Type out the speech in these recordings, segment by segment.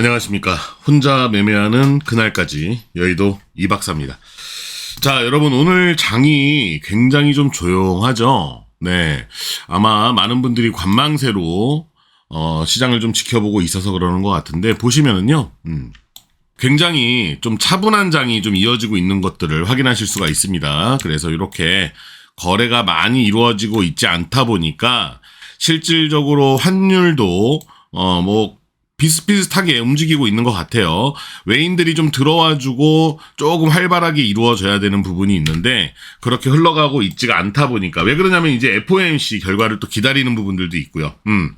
안녕하십니까. 혼자 매매하는 그날까지 여의도 이박사입니다. 자, 여러분, 오늘 장이 굉장히 좀 조용하죠? 네. 아마 많은 분들이 관망세로, 어, 시장을 좀 지켜보고 있어서 그러는 것 같은데, 보시면은요, 음, 굉장히 좀 차분한 장이 좀 이어지고 있는 것들을 확인하실 수가 있습니다. 그래서 이렇게 거래가 많이 이루어지고 있지 않다 보니까 실질적으로 환율도 어 뭐 비슷비슷하게 움직이고 있는 것 같아요. 외인들이 좀 들어와주고 조금 활발하게 이루어져야 되는 부분이 있는데 그렇게 흘러가고 있지가 않다 보니까 왜 그러냐면 이제 FOMC 결과를 또 기다리는 부분들도 있고요. 음.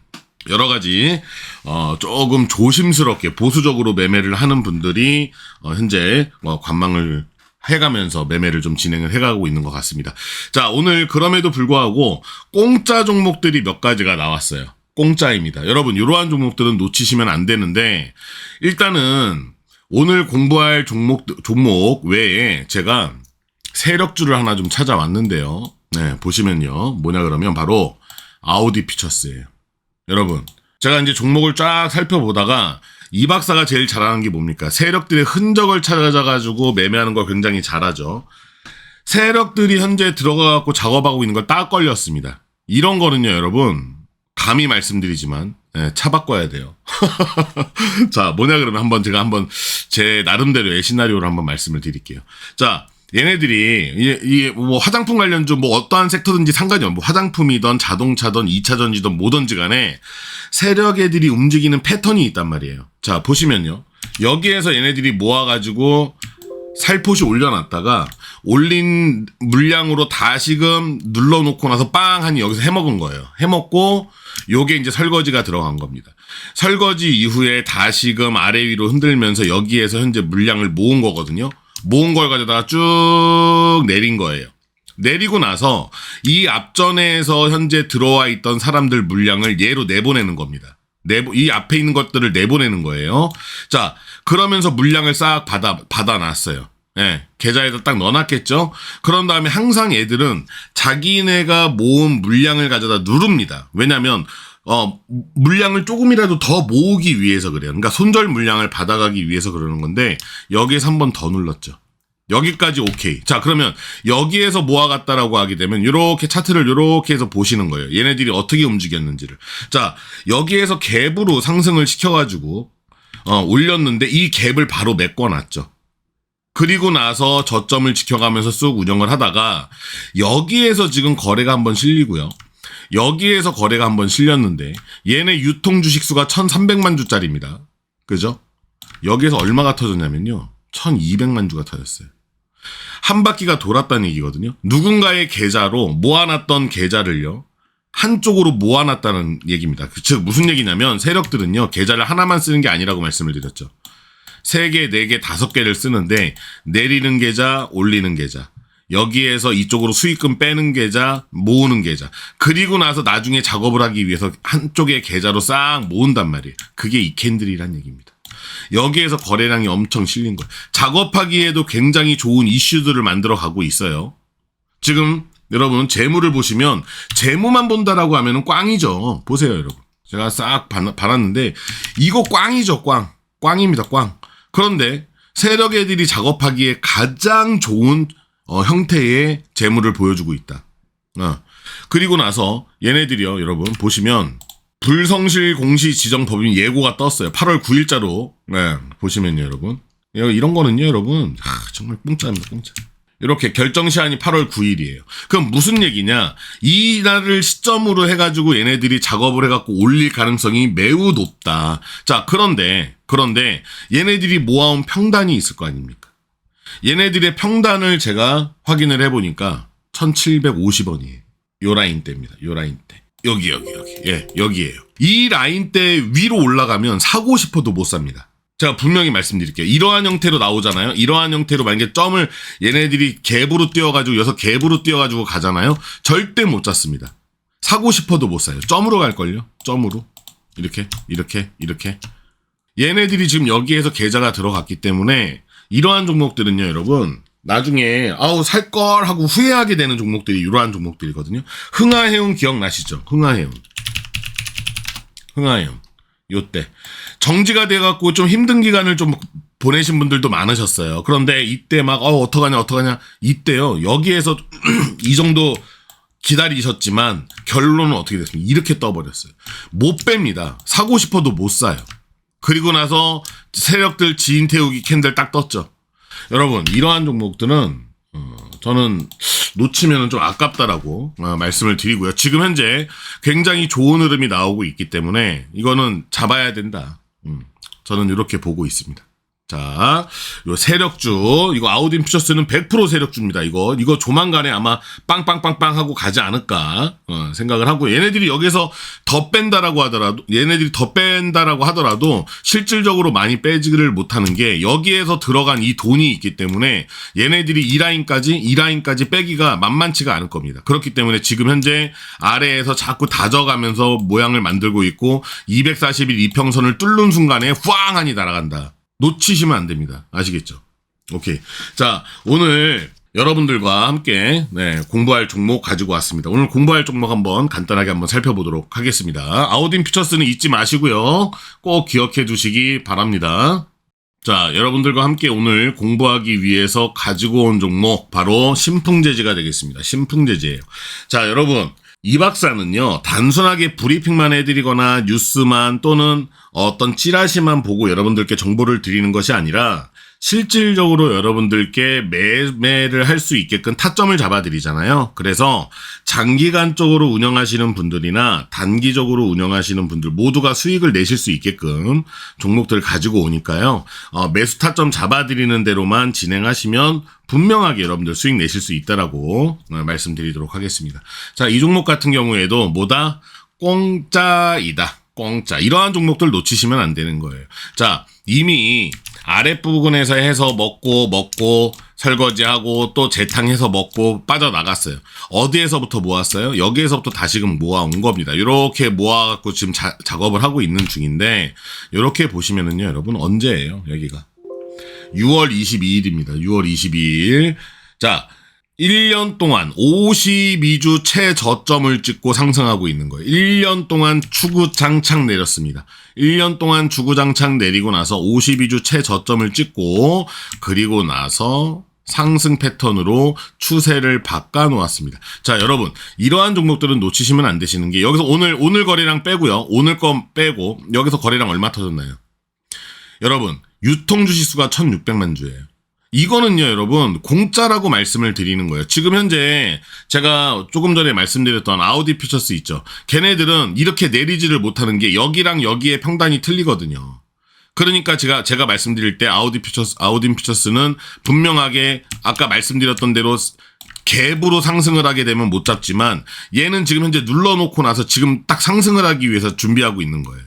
여러 가지 어 조금 조심스럽게 보수적으로 매매를 하는 분들이 어 현재 어 관망을 해가면서 매매를 좀 진행을 해가고 있는 것 같습니다. 자 오늘 그럼에도 불구하고 공짜 종목들이 몇 가지가 나왔어요. 공짜입니다. 여러분 이러한 종목들은 놓치시면 안 되는데 일단은 오늘 공부할 종목 종목 외에 제가 세력주를 하나 좀 찾아왔는데요. 네 보시면요 뭐냐 그러면 바로 아우디 피처스예요. 여러분, 제가 이제 종목을 쫙 살펴보다가 이 박사가 제일 잘하는 게 뭡니까? 세력들의 흔적을 찾아가지고 매매하는 걸 굉장히 잘하죠. 세력들이 현재 들어가갖고 작업하고 있는 걸 딱 걸렸습니다. 이런 거는요, 여러분, 감히 말씀드리지만, 예, 차 바꿔야 돼요. 자, 뭐냐 그러면 한번 제가 한번 제 나름대로의 시나리오를 한번 말씀을 드릴게요. 자, 얘네들이 이게, 이게 뭐 화장품 관련주 뭐 어떠한 섹터든지 상관이 없고 뭐 화장품이든 자동차든 2차 전지든 뭐든지 간에 세력 애들이 움직이는 패턴이 있단 말이에요. 자, 보시면요. 여기에서 얘네들이 모아 가지고 살포시 올려놨다가 올린 물량으로 다시금 눌러놓고 나서 빵 하니 여기서 해먹은 거예요. 해먹고 요게 이제 설거지가 들어간 겁니다. 설거지 이후에 다시금 아래 위로 흔들면서 여기에서 현재 물량을 모은 거거든요. 모은 걸 가져다가 쭉 내린 거예요. 내리고 나서 이 앞전에서 현재 들어와 있던 사람들 물량을 얘로 내보내는 겁니다. 내보, 이 앞에 있는 것들을 내보내는 거예요. 자, 그러면서 물량을 싹 받아, 받아놨어요. 예, 계좌에다 딱 넣어놨겠죠? 그런 다음에 항상 얘들은 자기네가 모은 물량을 가져다 누릅니다. 왜냐면, 어, 물량을 조금이라도 더 모으기 위해서 그래요. 그러니까 손절 물량을 받아가기 위해서 그러는 건데, 여기에서 한 번 더 눌렀죠. 여기까지 오케이. 자, 그러면 여기에서 모아갔다라고 하게 되면 이렇게 차트를 이렇게 해서 보시는 거예요. 얘네들이 어떻게 움직였는지를. 자, 여기에서 갭으로 상승을 시켜가지고 어, 올렸는데 이 갭을 바로 메꿔놨죠. 그리고 나서 저점을 지켜가면서 쑥 운영을 하다가 여기에서 지금 거래가 한번 실리고요. 여기에서 거래가 한번 실렸는데 얘네 유통 주식 수가 1,300만 주짜리입니다. 그죠? 여기에서 얼마가 터졌냐면요. 1,200만 주가 터졌어요. 한 바퀴가 돌았다는 얘기거든요. 누군가의 계좌로 모아놨던 계좌를요. 한쪽으로 모아놨다는 얘기입니다. 즉 무슨 얘기냐면 세력들은요. 계좌를 하나만 쓰는 게 아니라고 말씀을 드렸죠. 세 개, 네 개, 다섯 개를 쓰는데 내리는 계좌, 올리는 계좌. 여기에서 이쪽으로 수익금 빼는 계좌, 모으는 계좌. 그리고 나서 나중에 작업을 하기 위해서 한쪽의 계좌로 싹 모은단 말이에요. 그게 이 캔들이란 얘기입니다. 여기에서 거래량이 엄청 실린 거예요. 작업하기에도 굉장히 좋은 이슈들을 만들어 가고 있어요. 지금 여러분 재무를 보시면 재무만 본다라고 하면은 꽝이죠. 보세요, 여러분. 제가 싹 봐놨는데 이거 꽝이죠, 꽝. 꽝입니다, 꽝. 그런데 세력 애들이 작업하기에 가장 좋은 어, 형태의 재무를 보여주고 있다. 어. 그리고 나서 얘네들이요, 여러분 보시면 불성실 공시 지정 법인 예고가 떴어요. 8월 9일자로. 네, 보시면요, 여러분. 이런 거는요, 여러분. 아, 정말 뽕짜입니다, 뽕짜. 이렇게 결정 시한이 8월 9일이에요. 그럼 무슨 얘기냐? 이 날을 시점으로 해가지고 얘네들이 작업을 해갖고 올릴 가능성이 매우 높다. 자, 그런데, 그런데 얘네들이 모아온 평단이 있을 거 아닙니까? 얘네들의 평단을 제가 확인을 해보니까 1750원이에요. 요 라인대입니다. 요 라인대. 여기 여기 여기 예 여기에요 이 라인대 위로 올라가면 사고 싶어도 못 삽니다 제가 분명히 말씀드릴게요 이러한 형태로 나오잖아요 이러한 형태로 만약에 점을 얘네들이 갭으로 뛰어가지고 여기서 갭으로 뛰어가지고 가잖아요 절대 못 잡습니다 사고 싶어도 못 사요 점으로 갈걸요 점으로 이렇게 이렇게 이렇게 얘네들이 지금 여기에서 계좌가 들어갔기 때문에 이러한 종목들은요 여러분 나중에 아우 살 걸 하고 후회하게 되는 종목들이 이러한 종목들이거든요. 흥하해운 기억나시죠? 흥하해운. 흥하해운. 요때. 정지가 돼갖고 좀 힘든 기간을 좀 보내신 분들도 많으셨어요. 그런데 이때 막, 어, 어떡하냐, 어떡하냐. 이때요. 여기에서 이 정도 기다리셨지만 결론은 어떻게 됐습니까? 이렇게 떠버렸어요. 못 뺍니다. 사고 싶어도 못 사요. 그리고 나서 세력들 지인 태우기 캔들 딱 떴죠. 여러분, 이러한 종목들은, 어, 저는 놓치면 좀 아깝다라고 어, 말씀을 드리고요. 지금 현재 굉장히 좋은 흐름이 나오고 있기 때문에 이거는 잡아야 된다. 음, 저는 이렇게 보고 있습니다. 자, 요 세력주, 이거 아우딘 퓨처스는 100% 세력주입니다. 이거, 이거 조만간에 아마 빵빵빵빵 하고 가지 않을까, 어, 생각을 하고, 얘네들이 여기서 더 뺀다라고 하더라도, 얘네들이 더 뺀다라고 하더라도, 실질적으로 많이 빼지를 못하는 게, 여기에서 들어간 이 돈이 있기 때문에, 얘네들이 2라인까지, 2라인까지 빼기가 만만치가 않을 겁니다. 그렇기 때문에 지금 현재 아래에서 자꾸 다져가면서 모양을 만들고 있고, 241 이평선을 뚫는 순간에 후앙하니 날아간다. 놓치시면 안 됩니다. 아시겠죠? 오케이. 자, 오늘 여러분들과 함께 네, 공부할 종목 가지고 왔습니다. 오늘 공부할 종목 한번 간단하게 한번 살펴보도록 하겠습니다. 아우딘 퓨처스는 잊지 마시고요. 꼭 기억해 두시기 바랍니다. 자, 여러분들과 함께 오늘 공부하기 위해서 가지고 온 종목 바로 신풍재지가 되겠습니다. 신풍재지예요. 자, 여러분 이 박사는요, 단순하게 브리핑만 해드리거나 뉴스만 또는 어떤 찌라시만 보고 여러분들께 정보를 드리는 것이 아니라 실질적으로 여러분들께 매매를 할 수 있게끔 타점을 잡아드리잖아요. 그래서 장기간적으로 운영하시는 분들이나 단기적으로 운영하시는 분들 모두가 수익을 내실 수 있게끔 종목들을 가지고 오니까요. 어, 매수 타점 잡아드리는 대로만 진행하시면 분명하게 여러분들 수익 내실 수 있다라고 어, 말씀드리도록 하겠습니다. 자, 이 종목 같은 경우에도 뭐다? 공짜이다. 공짜. 이러한 종목들 놓치시면 안 되는 거예요. 자, 이미 아랫부분에서 해서 먹고 먹고 설거지하고 또 재탕해서 먹고 빠져나갔어요. 어디에서부터 모았어요? 여기에서부터 다시금 모아온 겁니다. 이렇게 모아갖고 지금 자- 작업을 하고 있는 중인데 이렇게 보시면은요, 여러분 언제예요? 여기가 6월 22일입니다. 6월 22일. 자, 1년 동안 52주 최저점을 찍고 상승하고 있는 거예요. 1년 동안 추구장창 내렸습니다. 1년 동안 추구장창 내리고 나서 52주 최저점을 찍고 그리고 나서 상승 패턴으로 추세를 바꿔 놓았습니다. 자, 여러분, 이러한 종목들은 놓치시면 안 되시는 게 여기서 오늘 오늘 거래량 빼고요. 오늘 거 빼고 여기서 거래량 얼마 터졌나요? 여러분, 유통 주식수가 1,600만 주예요. 이거는요, 여러분, 공짜라고 말씀을 드리는 거예요. 지금 현재 제가 조금 전에 말씀드렸던 아우디 퓨처스 있죠. 걔네들은 이렇게 내리지를 못하는 게 여기랑 여기의 평단이 틀리거든요. 그러니까 제가 제가 말씀드릴 때 아우디 퓨처스 아우딘 퓨처스는 분명하게 아까 말씀드렸던 대로 갭으로 상승을 하게 되면 못 잡지만 얘는 지금 현재 눌러놓고 나서 지금 딱 상승을 하기 위해서 준비하고 있는 거예요.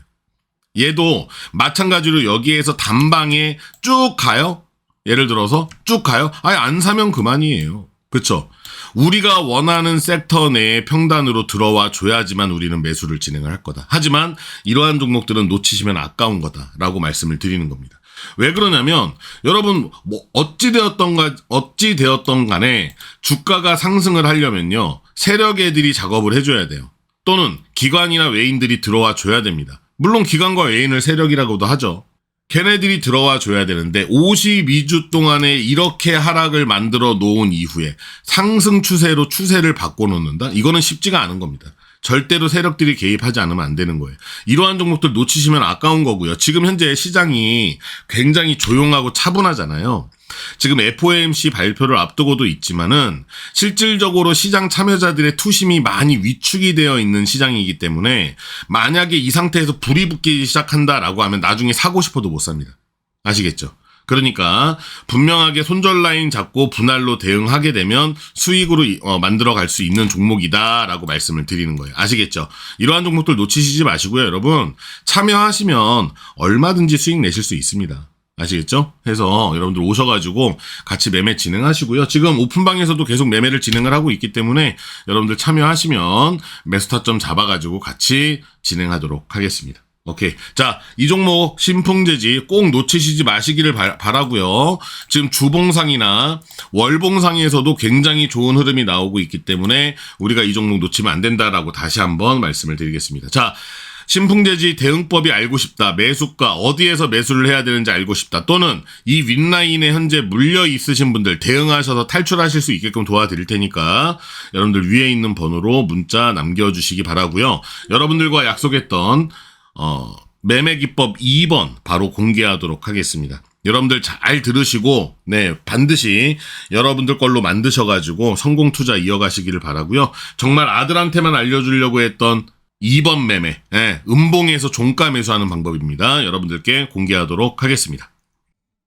얘도 마찬가지로 여기에서 단방에 쭉 가요. 예를 들어서 쭉 가요. 아예 안 사면 그만이에요. 그쵸? 우리가 원하는 섹터 내에 평단으로 들어와 줘야지만 우리는 매수를 진행을 할 거다. 하지만 이러한 종목들은 놓치시면 아까운 거다라고 말씀을 드리는 겁니다. 왜 그러냐면 여러분 뭐 어찌 되었던가 어찌 되었던 간에 주가가 상승을 하려면요 세력 애들이 작업을 해 줘야 돼요. 또는 기관이나 외인들이 들어와 줘야 됩니다. 물론 기관과 외인을 세력이라고도 하죠. 걔네들이 들어와 줘야 되는데 52주 동안에 이렇게 하락을 만들어 놓은 이후에 상승 추세로 추세를 바꿔 놓는다? 이거는 쉽지가 않은 겁니다. 절대로 세력들이 개입하지 않으면 안 되는 거예요. 이러한 종목들 놓치시면 아까운 거고요. 지금 현재 시장이 굉장히 조용하고 차분하잖아요. 지금 FOMC 발표를 앞두고도 있지만은 실질적으로 시장 참여자들의 투심이 많이 위축이 되어 있는 시장이기 때문에 만약에 이 상태에서 불이 붙기 시작한다라고 하면 나중에 사고 싶어도 못 삽니다. 아시겠죠? 그러니까 분명하게 손절 라인 잡고 분할로 대응하게 되면 수익으로 이- 어, 만들어 갈 수 있는 종목이다라고 말씀을 드리는 거예요. 아시겠죠? 이러한 종목들 놓치시지 마시고요, 여러분. 참여하시면 얼마든지 수익 내실 수 있습니다. 아시겠죠? 해서 여러분들 오셔가지고 같이 매매 진행하시고요. 지금 오픈방에서도 계속 매매를 진행을 하고 있기 때문에 여러분들 참여하시면 매수타점 잡아가지고 같이 진행하도록 하겠습니다. 오케이. 자, 이 종목 신풍재지 꼭 놓치시지 마시기를 바, 바라고요. 지금 주봉상이나 월봉상에서도 굉장히 좋은 흐름이 나오고 있기 때문에 우리가 이 종목 놓치면 안 된다라고 다시 한번 말씀을 드리겠습니다. 자, 신풍제지 대응법이 알고 싶다. 매수가 어디에서 매수를 해야 되는지 알고 싶다. 또는 이 윗라인에 현재 물려 있으신 분들 대응하셔서 탈출하실 수 있게끔 도와드릴 테니까 여러분들 위에 있는 번호로 문자 남겨주시기 바라고요. 여러분들과 약속했던 어, 매매 기법 2번 바로 공개하도록 하겠습니다. 여러분들 잘 들으시고 네 반드시 여러분들 걸로 만드셔가지고 성공 투자 이어가시기를 바라고요. 정말 아들한테만 알려주려고 했던 2번 매매, 예, 음봉에서 종가 매수하는 방법입니다. 여러분들께 공개하도록 하겠습니다.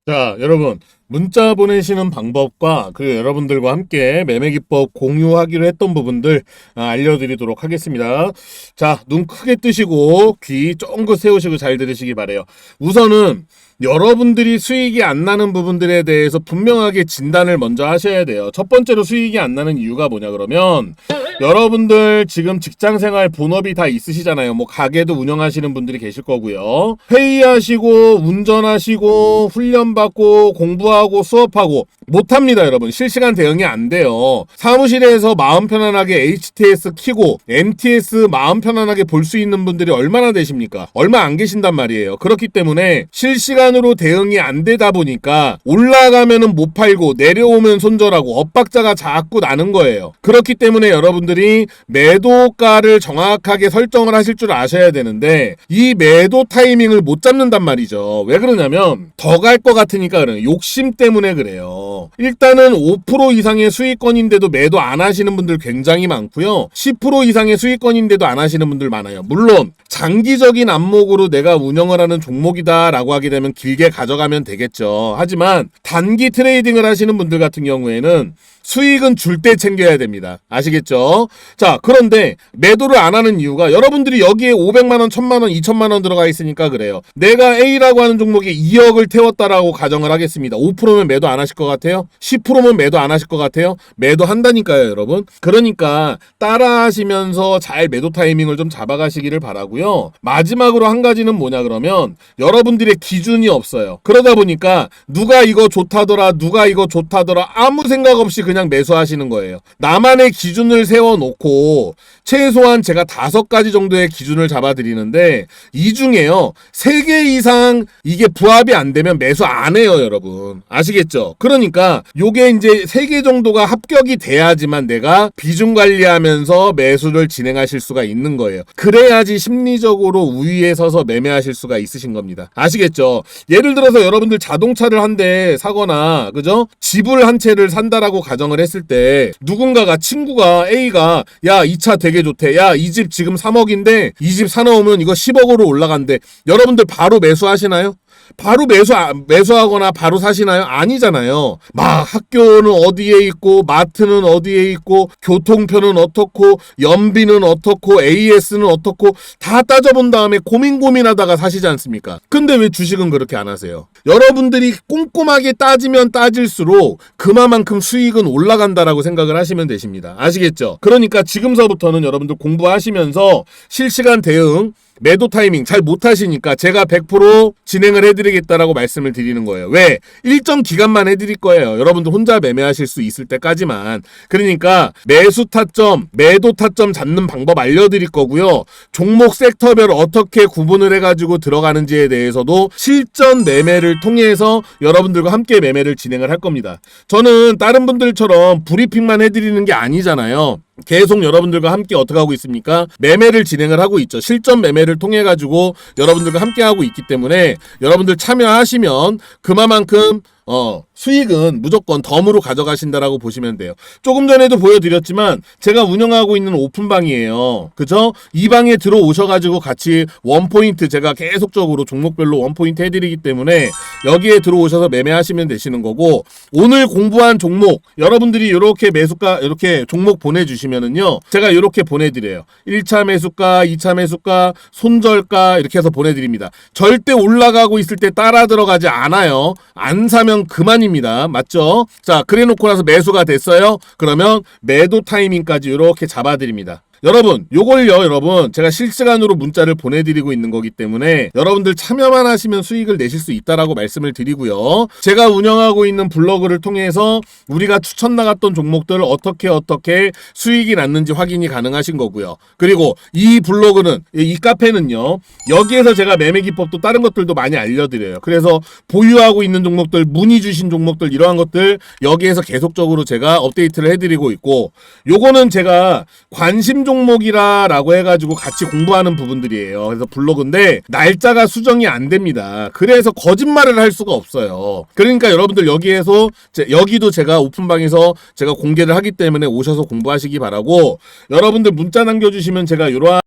자, 여러분 문자 보내시는 방법과 그리고 여러분들과 함께 매매 기법 공유하기로 했던 부분들 아, 알려드리도록 하겠습니다. 자, 눈 크게 뜨시고 귀 쫑긋 세우시고 잘 들으시기 바래요. 우선은 여러분들이 수익이 안 나는 부분들에 대해서 분명하게 진단을 먼저 하셔야 돼요. 첫 번째로 수익이 안 나는 이유가 뭐냐 그러면 여러분들 지금 직장 생활 본업이 다 있으시잖아요. 뭐 가게도 운영하시는 분들이 계실 거고요. 회의하시고 운전하시고 훈련 받고 공부하고 수업하고 못 합니다, 여러분. 실시간 대응이 안 돼요. 사무실에서 마음 편안하게 HTS 키고 MTS 마음 편안하게 볼 수 있는 분들이 얼마나 되십니까? 얼마 안 계신단 말이에요. 그렇기 때문에 실시간으로 대응이 안 되다 보니까 올라가면은 못 팔고 내려오면 손절하고 엇박자가 자꾸 나는 거예요. 그렇기 때문에 여러분들이 매도가를 정확하게 설정을 하실 줄 아셔야 되는데 이 매도 타이밍을 못 잡는단 말이죠. 왜 그러냐면 더 갈 것 같으니까. 욕심 때문에 그래요. 일단은 5% 이상의 수익권인데도 매도 안 하시는 분들 굉장히 많고요. 10% 이상의 수익권인데도 안 하시는 분들 많아요. 물론 장기적인 안목으로 내가 운영을 하는 종목이다라고 하게 되면 길게 가져가면 되겠죠. 하지만 단기 트레이딩을 하시는 분들 같은 경우에는 수익은 줄 때 챙겨야 됩니다. 아시겠죠? 자, 그런데 매도를 안 하는 이유가 여러분들이 여기에 500만 원, 1000만 원, 2000만 원 들어가 있으니까 그래요. 내가 A라고 하는 종목에 2억을 태웠다라고 가정을 하겠습니다. 5%면 매도 안 하실 것 같아요? 10%면 매도 안 하실 것 같아요? 매도 한다니까요, 여러분. 그러니까 따라 하시면서 잘 매도 타이밍을 좀 잡아가시기를 바라고요. 마지막으로 한 가지는 뭐냐 그러면 여러분들의 기준이 없어요. 그러다 보니까 누가 이거 좋다더라, 누가 이거 좋다더라 아무 생각 없이 그냥 매수하시는 거예요. 나만의 기준을 세워놓고 최소한 제가 다섯 가지 정도의 기준을 잡아드리는데 이 중에요 세 개 이상 이게 부합이 안 되면 매수 안 해요, 여러분. 아시겠죠? 그러니까 요게 이제 세 개 정도가 합격이 돼야지만 내가 비중 관리하면서 매수를 진행하실 수가 있는 거예요. 그래야지 심리적으로 우위에 서서 매매하실 수가 있으신 겁니다. 아시겠죠? 예를 들어서 여러분들 자동차를 한 대 사거나 그죠? 집을 한 채를 산다라고 가정 을 했을 때 누군가가 친구가 A가 야 이 차 되게 좋대. 야 이 집 지금 3억인데 이 집 사놓으면 이거 10억으로 올라간대. 여러분들 바로 매수하시나요? 바로 매수 매수하거나 바로 사시나요? 아니잖아요. 막 학교는 어디에 있고 마트는 어디에 있고 교통편은 어떻고 연비는 어떻고 AS는 어떻고 다 따져본 다음에 고민 고민하다가 사시지 않습니까? 근데 왜 주식은 그렇게 안 하세요? 여러분들이 꼼꼼하게 따지면 따질수록 그만큼 수익은 올라간다라고 생각을 하시면 되십니다. 아시겠죠? 그러니까 지금서부터는 여러분들 공부하시면서 실시간 대응 매도 타이밍 잘 못하시니까 제가 100% 진행을 해드리겠다라고 말씀을 드리는 거예요. 왜? 일정 기간만 해드릴 거예요. 여러분들 혼자 매매하실 수 있을 때까지만. 그러니까 매수 타점, 매도 타점 잡는 방법 알려드릴 거고요. 종목 섹터별 어떻게 구분을 해가지고 들어가는지에 대해서도 실전 매매를 통해서 여러분들과 함께 매매를 진행을 할 겁니다. 저는 다른 분들처럼 브리핑만 해드리는 게 아니잖아요. 계속 여러분들과 함께 어떻게 하고 있습니까? 매매를 진행을 하고 있죠. 실전 매매를 통해 가지고 여러분들과 함께 하고 있기 때문에 여러분들 참여하시면 그만큼 어, 수익은 무조건 덤으로 가져가신다라고 보시면 돼요. 조금 전에도 보여드렸지만 제가 운영하고 있는 오픈방이에요. 그죠? 이 방에 들어오셔가지고 같이 원포인트 제가 계속적으로 종목별로 원포인트 해드리기 때문에 여기에 들어오셔서 매매하시면 되시는 거고 오늘 공부한 종목 여러분들이 이렇게 매수가 이렇게 종목 보내주시면 은요 제가 이렇게 보내드려요. 1차 매수가, 2차 매수가, 손절가 이렇게 해서 보내드립니다. 절대 올라가고 있을 때 따라 들어가지 않아요. 안 사면 그만입니다. 맞죠? 자, 그래 놓고 나서 매수가 됐어요. 그러면 매도 타이밍까지 이렇게 잡아드립니다. 여러분, 요걸요, 여러분. 제가 실시간으로 문자를 보내드리고 있는 거기 때문에 여러분들 참여만 하시면 수익을 내실 수 있다라고 말씀을 드리고요. 제가 운영하고 있는 블로그를 통해서 우리가 추천 나갔던 종목들을 어떻게 어떻게 수익이 났는지 확인이 가능하신 거고요. 그리고 이 블로그는, 이- 이 카페는요, 여기에서 제가 매매 기법도 다른 것들도 많이 알려드려요. 그래서 보유하고 있는 종목들, 문의 주신 종목들, 이러한 것들 여기에서 계속적으로 제가 업데이트를 해드리고 있고, 요거는 제가 관심 종목이라라고 해가지고 같이 공부하는 부분들이에요. 그래서 블로그인데 날짜가 수정이 안 됩니다. 그래서 거짓말을 할 수가 없어요. 그러니까 여러분들 여기에서 제- 여기도 제가 오픈방에서 제가 공개를 하기 때문에 오셔서 공부하시기 바라고 여러분들 문자 남겨주시면 제가 이러한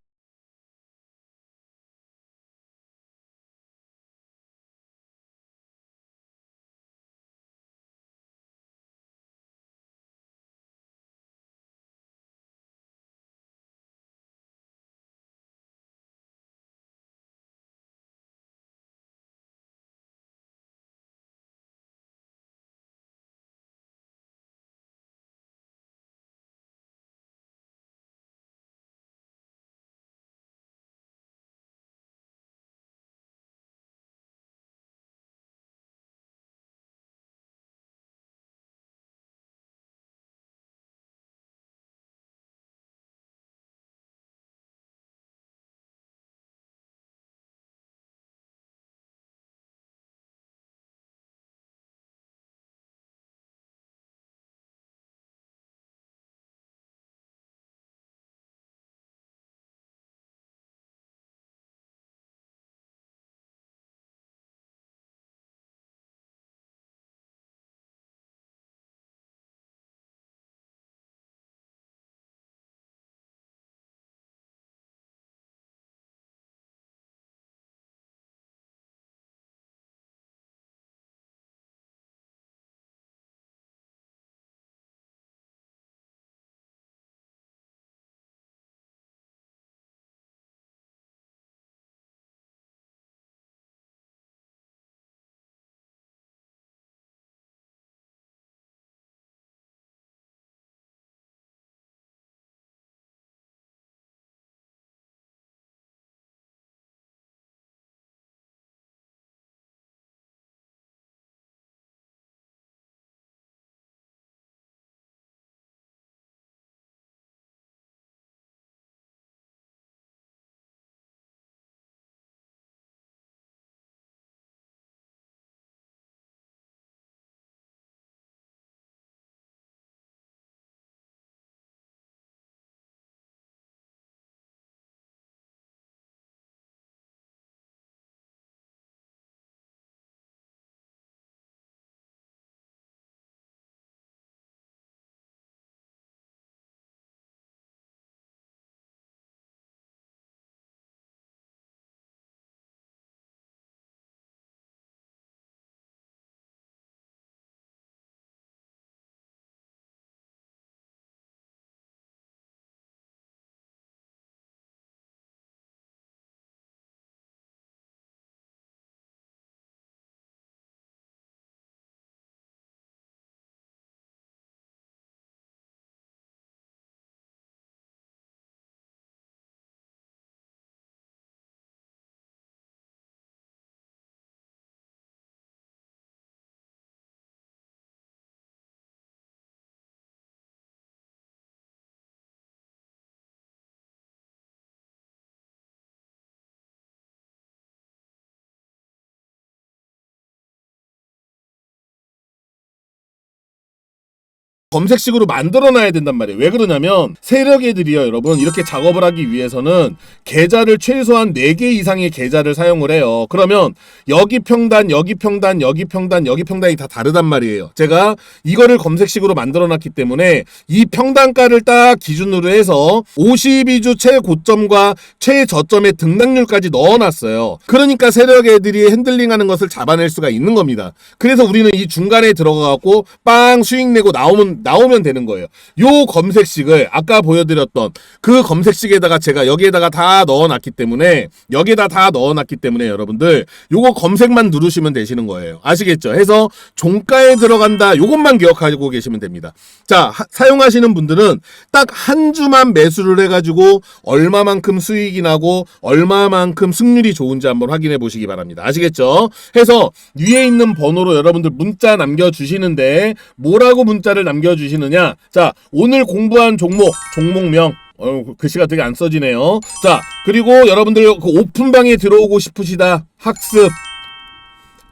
검색식으로 만들어놔야 된단 말이에요. 왜 그러냐면 세력애들이요, 여러분 이렇게 작업을 하기 위해서는 계좌를 최소한 4개 이상의 계좌를 사용을 해요. 그러면 여기 평단, 여기 평단, 여기 평단, 여기 평단이 다 다르단 말이에요. 제가 이거를 검색식으로 만들어놨기 때문에 이 평단가를 딱 기준으로 해서 52주 최고점과 최저점의 등락률까지 넣어놨어요. 그러니까 세력애들이 핸들링하는 것을 잡아낼 수가 있는 겁니다. 그래서 우리는 이 중간에 들어가갖고 빵 수익 내고 나오면 나오면 되는 거예요. 요 검색식을 아까 보여드렸던 그 검색식에다가 제가 여기에다가 다 넣어놨기 때문에 여기에다 다 넣어놨기 때문에 여러분들 요거 검색만 누르시면 되시는 거예요. 아시겠죠? 해서 종가에 들어간다 요것만 기억하고 계시면 됩니다. 자 하- 사용하시는 분들은 딱 한 주만 매수를 해가지고 얼마만큼 수익이 나고 얼마만큼 승률이 좋은지 한번 확인해 보시기 바랍니다. 아시겠죠? 해서 위에 있는 번호로 여러분들 문자 남겨주시는데 뭐라고 문자를 남겨 주시느냐? 자 오늘 공부한 종목 종목명 어, 글씨가 되게 안 써지네요. 자 그리고 여러분들 그 오픈방에 들어오고 싶으시다 학습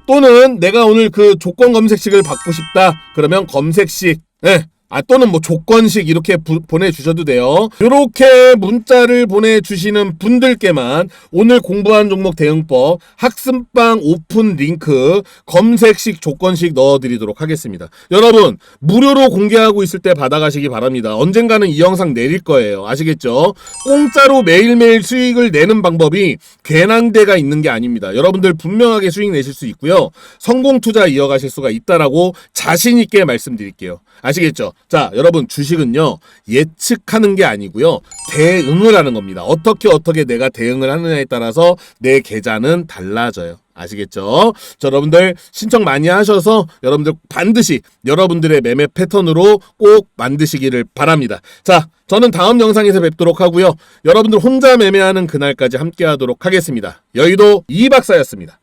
또는 내가 오늘 그 조건 검색식을 받고 싶다. 그러면 검색식. 예. 아, 또는 뭐 조건식 이렇게 부- 보내주셔도 돼요. 이렇게 문자를 보내주시는 분들께만 오늘 공부한 종목 대응법 학습방 오픈 링크 검색식 조건식 넣어드리도록 하겠습니다. 여러분, 무료로 공개하고 있을 때 받아가시기 바랍니다. 언젠가는 이 영상 내릴 거예요. 아시겠죠? 공짜로 매일매일 수익을 내는 방법이 괜한 데가 있는 게 아닙니다. 여러분들 분명하게 수익 내실 수 있고요. 성공 투자 이어가실 수가 있다라고 자신 있게 말씀드릴게요. 아시겠죠? 자, 여러분 주식은요. 예측하는 게 아니고요. 대응을 하는 겁니다. 어떻게 어떻게 내가 대응을 하느냐에 따라서 내 계좌는 달라져요. 아시겠죠? 자, 여러분들 신청 많이 하셔서 여러분들 반드시 여러분들의 매매 패턴으로 꼭 만드시기를 바랍니다. 자, 저는 다음 영상에서 뵙도록 하고요. 여러분들 혼자 매매하는 그날까지 함께 하도록 하겠습니다. 여의도 이박사였습니다.